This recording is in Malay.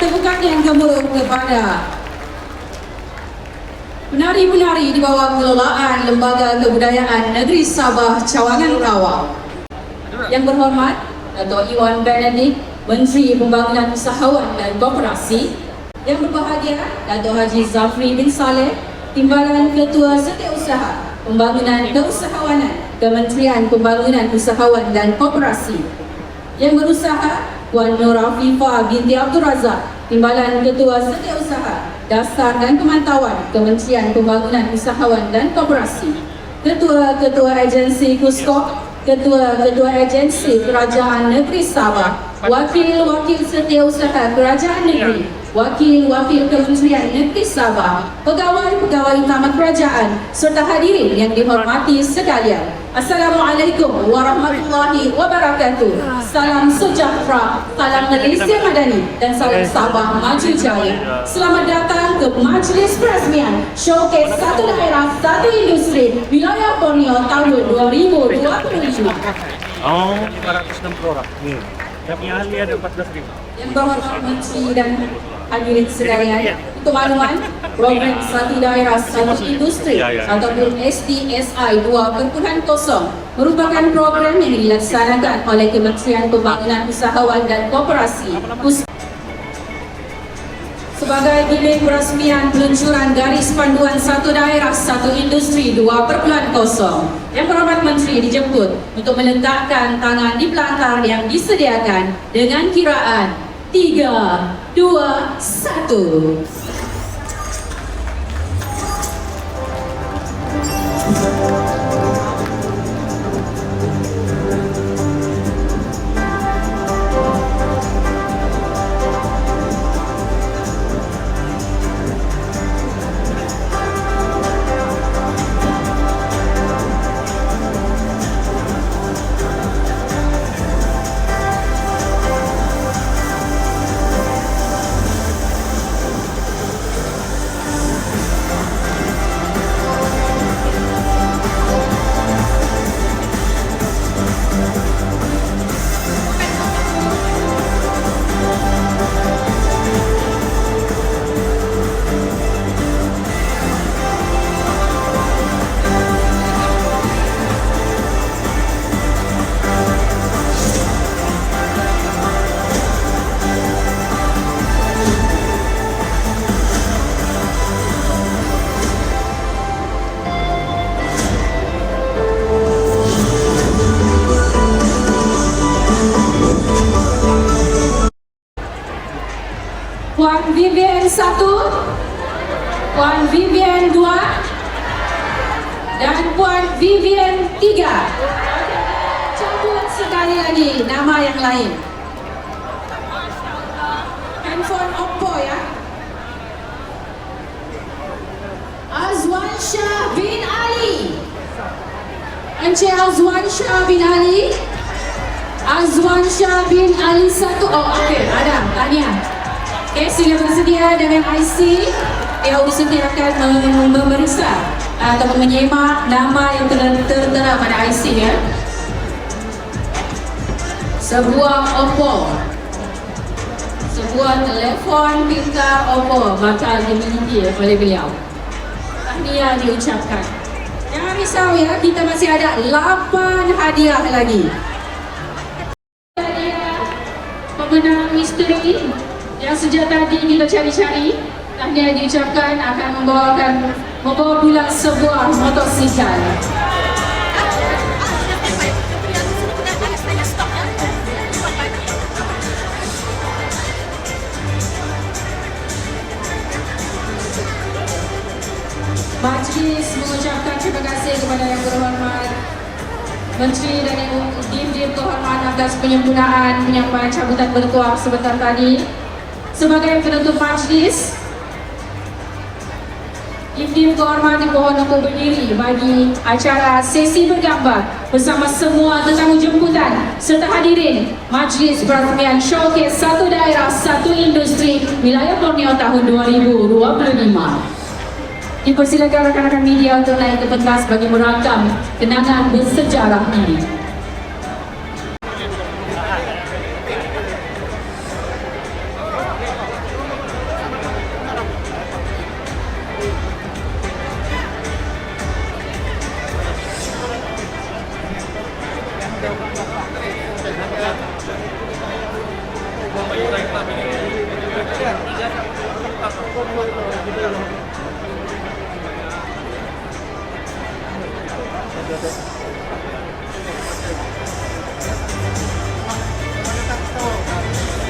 tepukan yang gemuruh kepada penari-penari di bawah pengelolaan Lembaga Kebudayaan Negeri Sabah Cawangan Rawa. Yang berhormat Dato' Iwan Benedict, Menteri Pembangunan Usahawan dan Koperasi. Yang berbahagia Dato' Haji Zafri bin Saleh, Timbalan Ketua Setiausaha Pembangunan Keusahawanan Kementerian Pembangunan Usahawan dan Koperasi. Yang berusaha Puan Nur Afifah binti Abdul Razak, Timbalan Ketua Setiausaha Dasar dan Pemantauan Kementerian Pembangunan Usahawan dan Koperasi. Ketua-ketua agensi Kuskop, Ketua-ketua agensi Kerajaan Negeri Sabah, Wakil-wakil Setiausaha Kerajaan Negeri, Wakil-wakil Kementerian Negeri Sabah, Pegawai-pegawai utama kerajaan serta hadirin yang dihormati sekalian. Assalamualaikum warahmatullahi wabarakatuh. Salam sejahtera, salam Malaysia Madani dan salam Sabah Maju Jaya. Selamat datang ke Majlis Peresmian Showcase Satu Daerah Satu Industri Wilayah Borneo tahun 2025. Oh, 560 orang. Hmm. Ahli ada 14 ribu. Yang berhormat Menteri dan hadirin sekalian, untuk makluman, program Satu Daerah Satu Industri Ya, ya. ataupun SDSI 2.0 merupakan program yang dilaksanakan oleh Kementerian Pembangunan Usahawan dan Koperasi sebagai bilik peresmian peluncuran garis panduan satu daerah satu industri 2.0 yang berhormat Menteri dijemput untuk meletakkan tangan di pelantar yang disediakan dengan kiraan 3, 2, 1 Vivian 1 Puan Vivian 2 dan Puan Vivian 3 Cabut sekali lagi nama yang lain. Handphone Oppo ya. Azwan Shah bin Ali. Encik Azwan Shah bin Ali. Azwan Shah bin Ali satu. Oh okey ada tahniah Okey, sila bersedia dengan IC yang mem- memeriksa ataupun menyemak nama yang telah tertera pada IC ya. Sebuah Oppo. Sebuah telefon pintar Oppo bakal dimiliki oleh beliau. Tahniah diucapkan. Jangan risau ya, kita masih ada 8 hadiah lagi. Hadiah pemenang misteri yang sejak tadi kita cari-cari tahniah diucapkan akan membawakan membawa pulang sebuah motosikal. Majlis mengucapkan terima kasih kepada yang berhormat Menteri dan Ibu Dim-Dim kehormatan atas penyempurnaan penyampaian cabutan bertuah sebentar tadi. Sebagai penutup majlis, Dim-Dim kehormatan mohon untuk berdiri bagi acara sesi bergambar bersama semua tetamu jemputan serta hadirin Majlis Peresmian Showcase Satu Daerah Satu Industri Wilayah Borneo tahun 2025. Dipersilakan rakan-rakan media untuk naik ke pentas bagi merakam kenangan bersejarah ini.